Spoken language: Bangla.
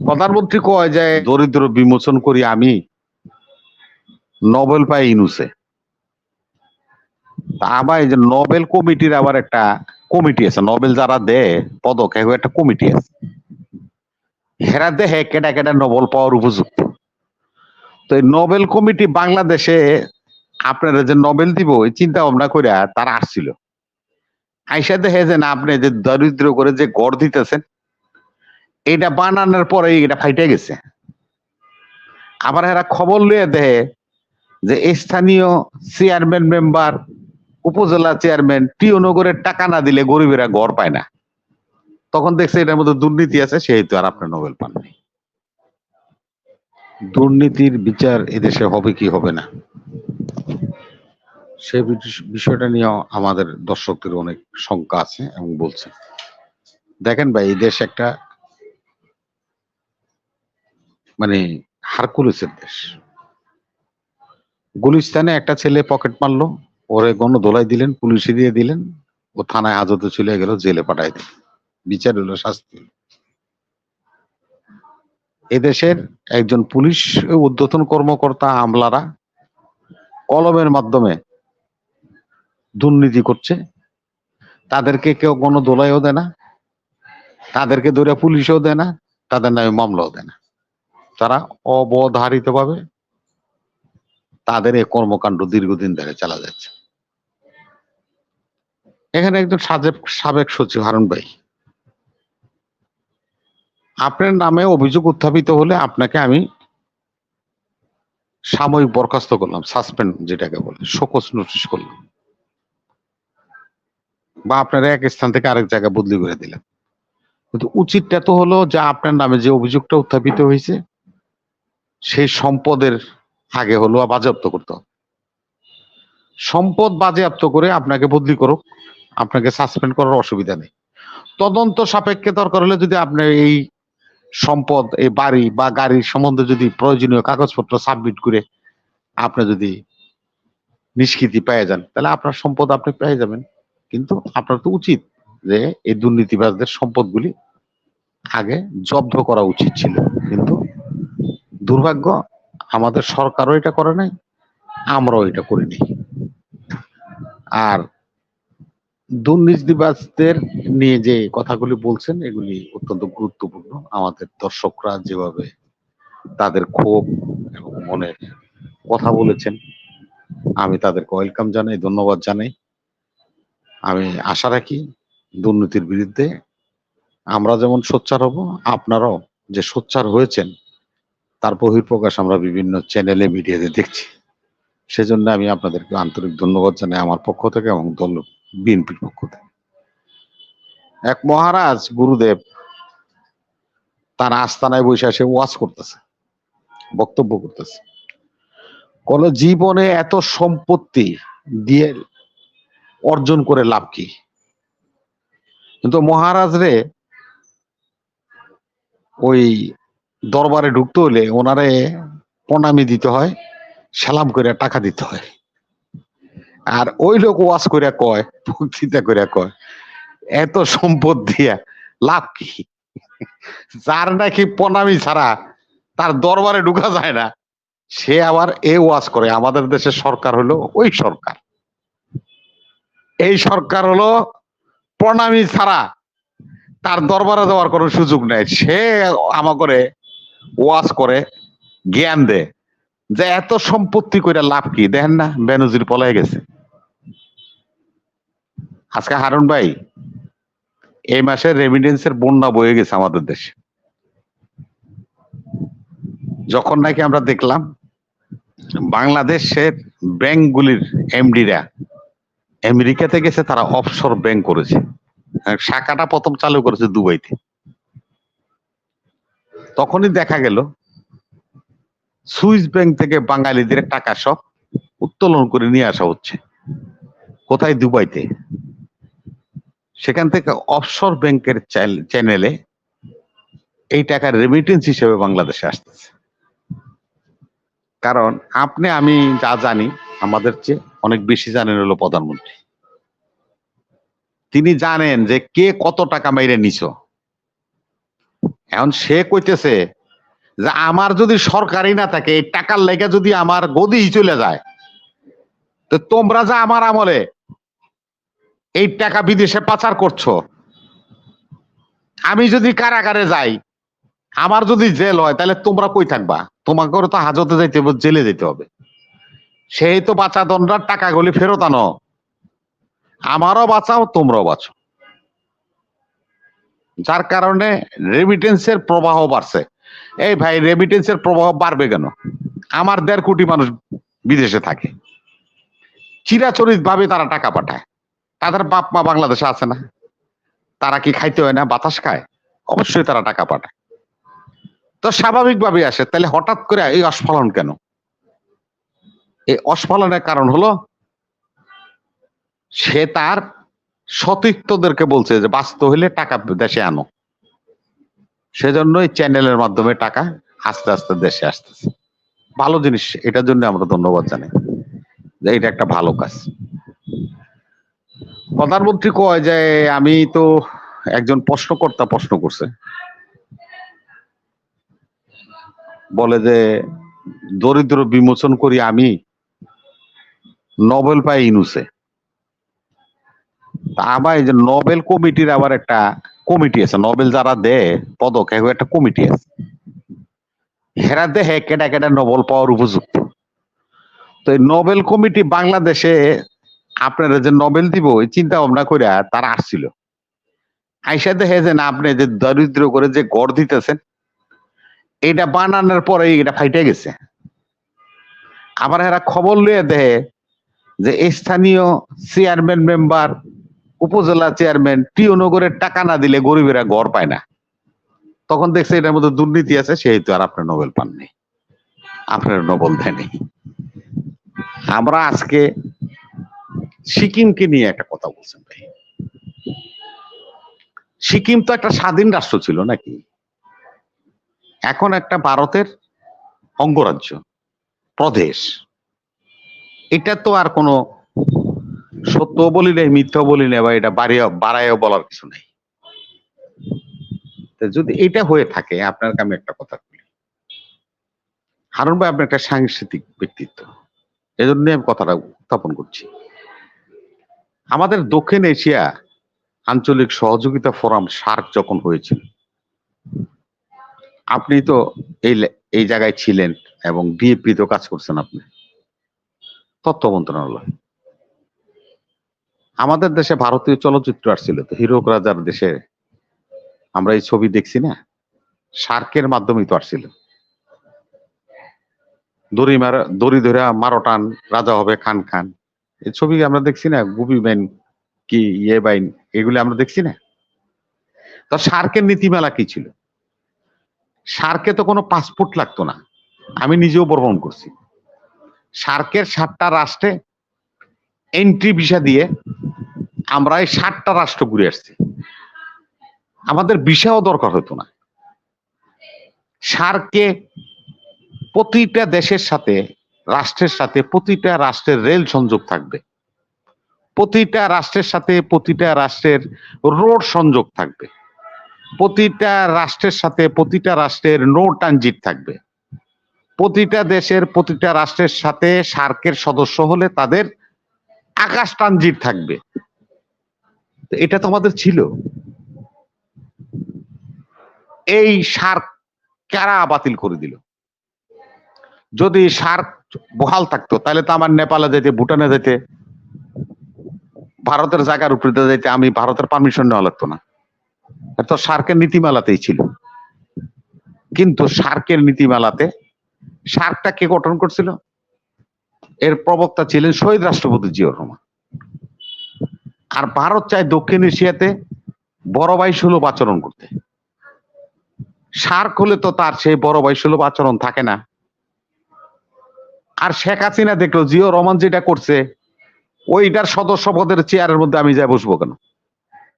প্রধানমন্ত্রী কয় যে, দরিদ্র বিমোচন করি আমি নোবেল পাই ইনুসে। এই যে নোবেল কমিটির আবার একটা কমিটি আছে নোবেল যারা দেয়, পদক একটা কমিটি আছে। হেরা দেহে কেটা কেটা নোবেল পাওয়ার উপযুক্ত। তো এই নোবেল কমিটি বাংলাদেশে আপনারা যে নোবেল দিব, এই চিন্তা ভাবনা করে তারা আসছিল। আইসা দেখে যে না, আপনি যে দরিদ্র করে যে গড় দিতেছেন এটা বানানোর পরে এটা ফাইটে গেছে। আবার এরা খবর লিয়ে দেহে যে স্থানীয় চেয়ারম্যান মেম্বার উপজেলা চেয়ারম্যান টিও নগরের টাকা না দিলে গরিবেরা ঘর পায় না। তখন দেখছে এটার মধ্যে দুর্নীতি আছে, সেহেতু আর আপনার নোবেল পাননি। দুর্নীতির বিচার এদেশে হবে কি হবে না? সে বিষয়টা নিয়েও আমাদের দর্শকদের অনেক শঙ্কা আছে এবং বলছে। দেখেন ভাই, এই দেশ একটা মানে হারকুলিসের দেশ। গুলিস্তানে একটা ছেলে পকেট মারলো, ওরে গণ দোলাই দিলেন, পুলিশে দিয়ে দিলেন, ও থানায় হাজতে চলে গেল, জেলে পাঠাই দিল বিচার হলো শাস্তি। এদেশের একজন পুলিশ উদ্যতন কর্মকর্তা, আমলারা কলমের মাধ্যমে দুর্নীতি করছে। তাদেরকে কেউ কোনো দোলাইও দেয় না, তাদেরকে ধরে পুলিশও দেয় না, তাদের নামে মামলাও দেয় না। তারা অবধারিত ভাবে তাদের এই কর্মকাণ্ড দীর্ঘদিন ধরে চালা যাচ্ছে। এখানে একজন সাজেক সাবেক সচিব হারুন ভাই। আপনার নামে অভিযোগ উত্থাপিত হলে আপনাকে আমি সাময়িক বরখাস্ত করলাম, সাসপেন্ড যেটাকে বলে শোকস নোটিশ করলাম। বা আপনারা এক স্থান থেকে আরেক জায়গায় বদলি করে দিলেন। কিন্তু উচিতটা তো হলো যে আপনার নামে যে অভিযোগটা উত্থাপিত হয়েছে সেই সম্পদের আগে হলো বাজেয়াপ্ত করতে হবে। সম্পদ বাজেয়াপ্ত করে আপনাকে বদলি করুক, আপনাকে সাসপেন্ড করার অসুবিধা নেই। তদন্ত সাপেক্ষে দরকার হলে যদি আপনার এই সম্পদ, এই বাড়ি বা গাড়ির সম্বন্ধে যদি প্রয়োজনীয় কাগজপত্র সাবমিট করে আপনি যদি নিষ্কৃতি পেয়ে যান, তাহলে আপনার সম্পদ আপনি পেয়ে যাবেন। কিন্তু আপনার তো উচিত যে এই দুর্নীতিবাজদের সম্পদগুলি আগে জব্দ করা উচিত ছিল। কিন্তু দুর্ভাগ্য, আমাদের সরকারও এটা করে নাই, আমরাও এটা করিনি আর দুর্নীতিবাজদের নিয়ে যে কথাগুলি বলছেন, এগুলি অত্যন্ত গুরুত্বপূর্ণ। আমাদের দর্শকরা যেভাবে তাদের ক্ষোভ এবং মনের কথা বলেছেন, আমি তাদেরকে ওয়েলকাম জানাই, ধন্যবাদ জানাই। আমি আশা রাখি দুর্নীতির বিরুদ্ধে আমরা যেমন সোচ্চার হব, আপনারাও যে সোচ্চার হয়েছেন তার বহিঃপ্রকাশ আমরা বিভিন্ন চ্যানেলে মিডিয়াতে দেখছি। সেজন্য আমি আপনাদেরকে আন্তরিক ধন্যবাদ জানাই আমার পক্ষ থেকে এবং দল বিএনপির পক্ষ থেকে। এক মহারাজ গুরুদেব তার আস্তানায় বসে এসে ওয়াজ করতেছে, বক্তব্য করতেছে। কোন জীবনে এত সম্পত্তি দিয়ে অর্জন করে লাভ কি? কিন্তু মহারাজ রে ওই দরবারে ঢুকতে হলে ওনারে প্রণামি দিতে হয়, সালাম করে টাকা দিতে হয়। আর ওই লোক ওয়াজ করে কয় বক্তৃতা করে কয়, এত সম্পদ দিয়া লাভ কি? যার নাকি প্রণামি ছাড়া তার দরবারে ঢুকা যায় না, সে আবার এ ওয়াজ করে, আমাদের দেশের সরকার হলো ওই সরকার। এই সরকার হলো প্রণামী ছাড়া তার দরবারে যাওয়ার কোনো সুযোগ নেই। সে আমা করে ওয়াজ করে, জ্ঞান দেয়। যে এত সম্পত্তি করে লাভ কি? দেখেন না, বেনজির পলাই গেছে। আজকে হারুন ভাই, এই মাসে রেমিডেন্সের বন্যা বয়ে গেছে আমাদের দেশে। যখন নাকি আমরা দেখলাম, বাংলাদেশের ব্যাংকগুলির এমডিরা আমেরিকাতে গেছে, তারা অফশোর ব্যাংক করেছে। শাখাটা প্রথম চালু করেছে দুবাইতে। তখনই দেখা গেল, সুইস ব্যাংক থেকে বাঙালিদের টাকা সব উত্তোলন করে নিয়ে আসা হচ্ছে। কোথায়? দুবাইতে। সেখান থেকে অফশোর ব্যাংকের চ্যানেলে এই টাকার রেমিটেন্স হিসেবে বাংলাদেশে আসতেছে। কারণ আপনি, আমি যা জানি, আমাদের চেয়ে অনেক বেশি জানেন হলো প্রধানমন্ত্রী। তিনি জানেন যে কে কত টাকা মেরে নিছ। এখন সে কইতেছে যে আমার যদি সরকারি না থাকে, এই টাকার লেগে যদি আমার গদি চলে যায়, তো তোমরা যা আমার আমলে এই টাকা বিদেশে পাচার করছ। আমি যদি কারাগারে যাই, আমার যদি জেল হয়, তাহলে তোমরা কই থাকবা? তোমাকে তো হাজতে যাইতে হবে, জেলে যেতে হবে। সেই তো বাঁচা দণ্ডার টাকাগুলি ফেরত আনো। আমারও বাঁচাও, তোমরাও বাঁচো। যার কারণে রেমিটেন্সের প্রবাহ বাড়ছে। এই ভাই রেমিটেন্সের প্রবাহ বাড়বে কেন? আমার দেড় কোটি মানুষ বিদেশে থাকে। চিরাচরিত ভাবে তারা টাকা পাঠায়। তাদের বাপ মা বাংলাদেশে আছে না। তারা কি খাইতে হয় না? বাতাস খায়? অবশ্যই তারা টাকা পাঠায়। তো স্বাভাবিকভাবে আসে। তাহলে হঠাৎ করে এই অস্ফলন কেন? এই অস্ফলনের কারণ হলো, সে তার সতীর্থদেরকে বলছে যে বাস্তব হইলে টাকা দেশে আনো। সেজন্য এই চ্যানেলের মাধ্যমে টাকা আস্তে আস্তে দেশে আসতেছে। ভালো জিনিস, এটার জন্য আমরা ধন্যবাদ জানাই যে এটা একটা ভালো কাজ। প্রধানমন্ত্রী কয় যে, আমি তো একজন প্রশ্নকর্তা প্রশ্ন করছে। বলে যে, দরিদ্র বিমোচন করি আমি, নোবেল পাই ইনুসে। আবার যে নোবেল কমিটির আবার একটা কমিটি আছে। নোবেল যারা দেয়, পদক একটা কমিটি আছে। হেরা দেহে কেটা কেটা নোবেল পাওয়ার উপযুক্ত। তো এই নোবেল কমিটি বাংলাদেশে আপনারা যে নোবেল দিব, এই চিন্তা ভাবনা করে তারা আসছিল। আইসা দেখে যে না, আপনি যে দরিদ্র করে যে গড় দিতেছেন এটা বানানোর পরে এটা ফাইটে গেছে। আবার এরা খবর লইয়া দেহে যে স্থানীয় চেয়ারম্যান মেম্বার উপজেলা চেয়ারম্যান টিওনগরের টাকা না দিলে গরিবেরা ঘর পায় না। তখন দেখছে এটার মধ্যে দুর্নীতি আছে সেহেতু আর আপনার নোবেল পাননি। আপনার নোবেল দেয়নি। আমরা আজকে সিকিমকে নিয়ে একটা কথা বলছেন ভাই। সিকিম তো একটা স্বাধীন রাষ্ট্র ছিল নাকি? এখন একটা ভারতের অঙ্গরাজ্য, প্রদেশ। এটা তো আর কোনো সত্য বলি নাই মিথ্যা বলি নাই বা এটা বাড়িয়ে বাড়াইও বলার কিছু নেই। যদি এটা হয়ে থাকে আপনাকে আমি একটা কথা বলি। হারুন ভাই, আপনি একটা সাংস্কৃতিক ব্যক্তিত্ব, এজন্য আমি কথাটা উত্থাপন করছি। আমাদের দক্ষিণ এশিয়া আঞ্চলিক সহযোগিতা ফোরাম সার্ক যখন হয়েছিল, আপনি তো এই এই জায়গায় ছিলেন এবং ডিএপি তো কাজ করছেন আপনি। তথ্য মন্ত্রণালয়। আমাদের দেশে ভারতীয় চলচ্চিত্র আসছিল তো হিরো রাজার দেশে। আমরা এই ছবি দেখছি না? সার্কের মাধ্যমেই তো আসছিল। দড়ি মারা, দড়ি ধরে মারোটান রাজা হবে খান খান। এই ছবি আমরা দেখছি না? গুপি বাইন কি ইয়ে বাইন, এগুলি আমরা দেখছি না? তো সার্কের নীতিমালা কি ছিল? সার্কে তো কোনো পাসপোর্ট লাগতো না। আমি নিজেও ভ্রমণ করছি। সার্কের সাতটা রাষ্ট্রে এন্ট্রি ভিসা দিয়ে আমরা এই সাতটা রাষ্ট্র ঘুরে আসছি। আমাদের ভিসাও দরকার হতো না। সার্কে প্রতিটা দেশের সাথে, রাষ্ট্রের সাথে প্রতিটা রাষ্ট্রের রেল সংযোগ থাকবে। প্রতিটা রাষ্ট্রের সাথে প্রতিটা রাষ্ট্রের রোড সংযোগ থাকবে। প্রতিটা রাষ্ট্রের সাথে প্রতিটা রাষ্ট্রের নো ট্রানজিট থাকবে। প্রতিটা দেশের প্রতিটা রাষ্ট্রের সাথে সার্কের সদস্য হলে তাদের আকাশ ট্রানজিট থাকবে এটা তো আমাদের ছিল। এই সার্ক কারা বাতিল করে দিল? যদি সার্ক বহাল থাকতো, তাহলে তো আমার নেপালে যেতে ভুটানে যেতে ভারতের জায়গার উপরে যেতে আমি ভারতের পারমিশন নেওয়া লাগতো না। তো সার্কের নীতিমালাতেই ছিল। কিন্তু সার্কের নীতিমালাতে সার্কটা কে গঠন করছিল? এর প্রবক্তা ছিলেন শহীদ রাষ্ট্রপতি জিয়র রহমান। আর ভারত চায় দক্ষিণ এশিয়াতে বড় ভাই সুলভ আচরণ করতে। সার্ক হলে তো তার সেই বড় ভাই সুলভ আচরণ থাকে না। আর শেখ হাসিনা দেখল জিও রহমান যেটা করছে, ওইটার সদস্য পদের চেয়ারের মধ্যে আমি যাই বসবো কেন?